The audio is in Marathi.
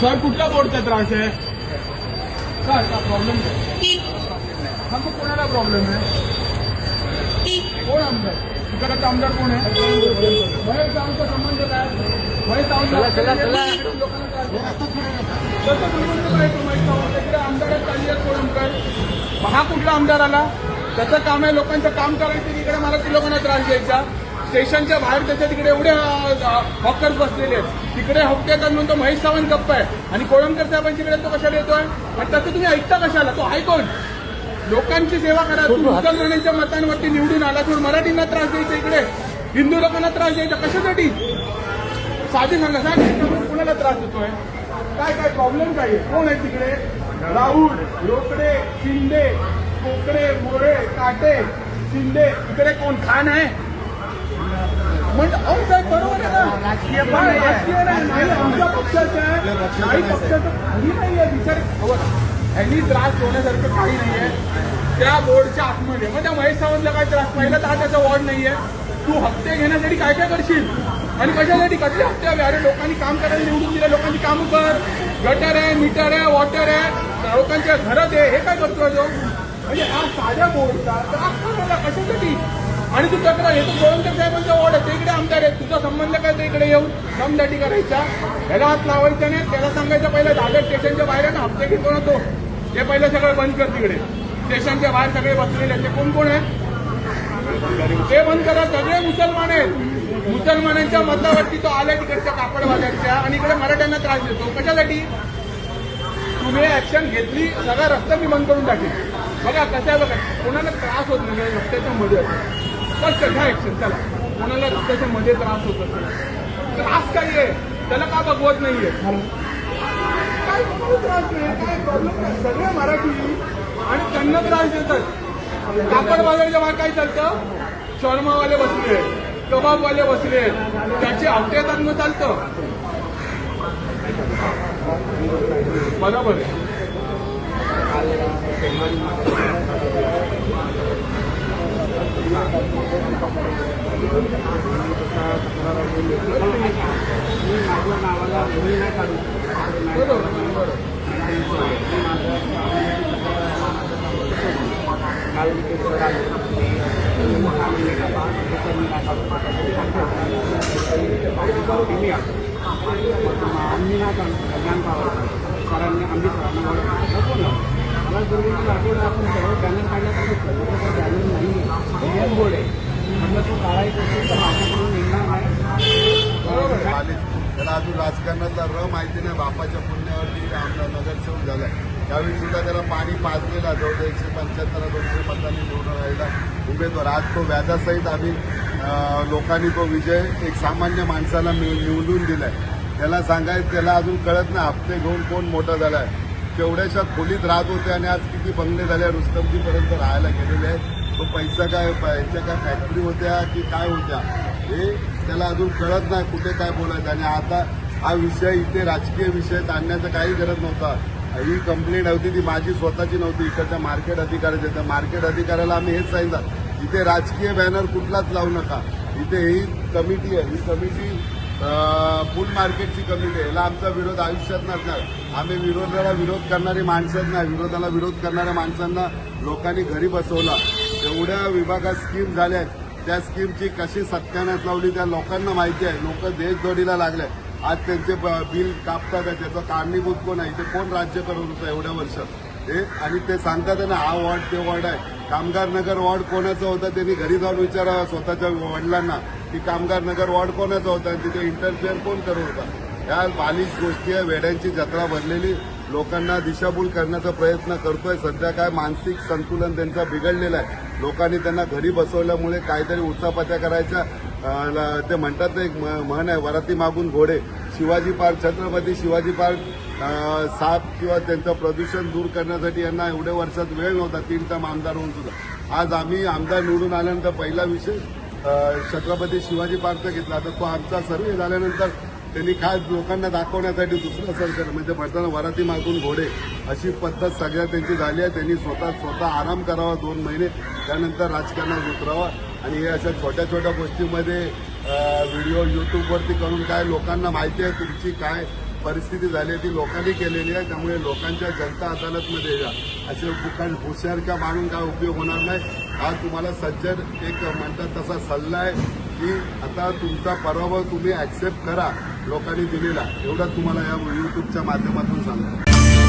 सर कुठल्या बोर्डचा त्रास आहे? सर का प्रॉब्लेम काय हा मग कोणाला प्रॉब्लेम आहे? कोण आमदार? तिकडचा आमदार कोण आहे? महेश सावंतचा संबंध काय? महेश काय? इकडे आमदार कोण मग हा कुठला आमदार आला? त्याचं काम आहे लोकांचं काम करायचं. इकडे मला ती लोकांना त्रास द्यायचा. स्टेशनच्या बाहेर त्याच्या तिकडे एवढे हॉकर्स बसलेले आहेत. तिकडे हप्ते म्हणून तो महेश सावंत गप्प आहे. आणि कोळंबकर साहेबांच्याकडे तो कशाला येतोय? आणि त्याचं तुम्ही ऐकता कशाला? तो कोण? लोकांची सेवा करा. तू मुसलमानांच्या मतांवरती निवडून आला तर मराठींना त्रास द्यायचा इकडे. हिंदू लोकांना त्रास द्यायचा. कशासाठी? साधे सांगा. साहेब याच्यामुळे कुणाला त्रास होतोय काय काय प्रॉब्लेम काय आहे? कोण आहे तिकडे? राऊळ रोकडे शिंदे कोकडे मोरे काटे शिंदे. इकडे कोण? खान आहे? म्हणजे अहो साहेब बरोबर आहे ना? राजकीय राजकीय नाही नाही, आमच्या आहे नाही पक्षाचं काही नाही आहे बिचारे ह्यांनी त्रास होण्यासारखं काही नाही आहे. त्या बोर्डच्या आतमध्ये मग त्या महेश सावंतला काय त्रास? पहिला तर त्याचा वॉर्ड नाही आहे. तू हप्ते घेण्यासाठी काय काय करशील? आणि कशासाठी? कसले हप्ते हवे? अरे लोकांनी काम करायला निवडून दिल्या लोकांची कामं कर. गटर आहे मीटर आहे वॉटर आहे. लोकांच्या घरात आहे. हे काय करतोय तो? म्हणजे हा साध्या बोर्डचा त्रास कशासाठी? आणि तू तक्रार येतो गोविंदर साहेबांचा वॉर्ड आहे. ते इकडे आमदार आहे तुझा संबंध काय तर इकडे येऊन दमदाटी करायचा ह्याला हात लावायचा नाही. त्याला सांगायचं पहिलं दादर स्टेशनच्या बाहेर आहे ना हप्ते घेतो ना तो ते पहिलं सगळं बंद कर तिकडे. स्टेशनच्या बाहेर सगळे बसलेले ते कोण कोण आहे? ते बंद करा. सगळे मुसलमान आहेत. मुसलमानांच्या मतावरती तो आला तिकडच्या कापड आणि इकडे मराठ्यांना त्रास देतो. कशासाठी? तुम्ही ऍक्शन घेतली सगळा रस्ता मी बंद करून टाकेल बघा कसं आहे बघा कोणाला त्रास होत नाही. रस्त्याच्या मध्ये कष्ट घ्या ऍक्शन चला. कोणाला रस्त्याच्या मध्ये त्रास होत असेल. त्रास काय आहे? त्याला का बघवत नाहीये? काय त्रास नाही काय प्रॉब्लेम नाही. सगळे मराठी आणि त्यांना त्रास देतात. कापड बाजाराच्या बाहेर काय चालतं? शर्मावाले बसले. कबाबवाले बसले. त्याचे येतात मग चालतं. बरोबर आहे. बरोबर बरोबर सरांनी आम्ही सरांना दाखवलं मला दुर्गेची लागवड आपण सर्व बॅनर काढला तर बॅनर नाही आहे बोर्ड आहे म्हटलं तू काढायचं असेल तर माझ्याकडून निघणार नाही आले त्याला अजून राजकारणाचा र माहिती नाही बापाच्या पुण्यावरती होऊन नगरसेवक त्यावेळी सुद्धा त्याला पाणी पाजलेला जवळ एकशे पंच्याहत्तर दोनशे मतांनी निवडून राहिला उमेदवार. आज तो व्याजासहित आम्ही लोकांनी तो विजय एक सामान्य माणसाला निवडून दिलाय. त्याला सांगायचं त्याला अजून कळत नाही हप्ते घेऊन कोण मोठा झालाय. तेवढ्याशा खोलीत राहत होते आणि आज किती बंगले झाले रुस्तमजीपर्यंत राहायला गेलेले आहेत. तो पैसा काय पैसा काय फॅक्टरी होत्या की काय होत्या हे त्याला अजून कळत नाही कुठे काय बोलायचं. आणि आता हा विषय इथे राजकीय विषय आणण्याचा काही गरज नव्हता. ही कंप्लेंट होती ती माझी स्वतःची नव्हती. इकडच्या मार्केट अधिकाऱ्याची. त्या मार्केट अधिकाऱ्याला आम्ही हेच सांगितलं इथे राजकीय बॅनर कुठलाच लावू नका. इथे ही कमिटी आहे. ही कमिटी फुल मार्केटची कमिटी आहे. याला आमचा विरोध आयुष्यात नसणार. आम्ही विरोधाला विरोध करणारी माणसंच नाही विरोधाला विरोध करणाऱ्या माणसांना लोकांनी घरी बसवला. एवढ्या विभागात स्कीम झाल्या आहेत. त्या स्कीमची कशी सत्यानात लावली त्या लोकांना माहिती आहे. लोक देशदोडीला लागले आज त्यांचे बिल कापतात त्याचं कारणीभूत कोण आहे? ते कोण राज्य करत होतं एवढ्या वर्ष हे? आणि ते सांगतात ना हा वॉर्ड ते वॉर्ड आहे. कामगार नगर वॉर्ड कोणाचा होता? त्यांनी घरी जाऊन विचारावं स्वतःच्या वडिलांना की कामगार नगर वॉर्ड कोणाचा होता? आणि तिथे इंटरफिअर कोण करत होता? या बालिश गोष्टी आहे वेड्यांची जत्रा भरलेली. लोकांना दिशाभूल करण्याचा प्रयत्न करतोय. सध्या काय मानसिक संतुलन त्यांचा बिघडलेलं आहे. लोकांनी त्यांना घरी बसवल्यामुळे काहीतरी उचापत्या करायच्या ते म्हणतात ना एक म- म्हण आहे वराती मागून घोडे. शिवाजी पार्क छत्रपती शिवाजी पार्क साप किंवा त्यांचं प्रदूषण दूर करण्यासाठी यांना एवढ्या वर्षात वेळ नव्हता तीन टर्म आमदार होऊन सुद्धा. आज आम्ही आमदार निवडून आल्यानंतर पहिला विषय छत्रपती शिवाजी पार्कचा घेतला. तर तो आमचा सर्वे झाल्यानंतर त्यांनी काय लोकांना दाखवण्यासाठी दुसरं सरकार म्हणजे म्हणताना वराती मागून घोडे अशी पद्धत सगळ्या त्यांची झाली आहे. त्यांनी स्वतः स्वतः आराम करावा दोन महिने त्यानंतर राजकारणात उतरावा. आणि हे अशा छोट्या छोट्या गोष्टीमध्ये व्हिडिओ यूट्यूबवरती करून काय लोकांना माहिती आहे तुमची काय परिस्थिती झाली आहे ती लोकांनी केलेली आहे त्यामुळे लोकांच्या जनता अदालतमध्ये या. असे दुकान हुशारक्या मानून काय उपयोग होणार नाही. हा तुम्हाला सज्जन एक म्हणतात तसा सल्ला आहे की आता तुमचा पराभव तुम्ही ॲक्सेप्ट करा लोकांनी दिलेला. एवढं तुम्हाला या यूट्यूबच्या माध्यमातून सांगतो.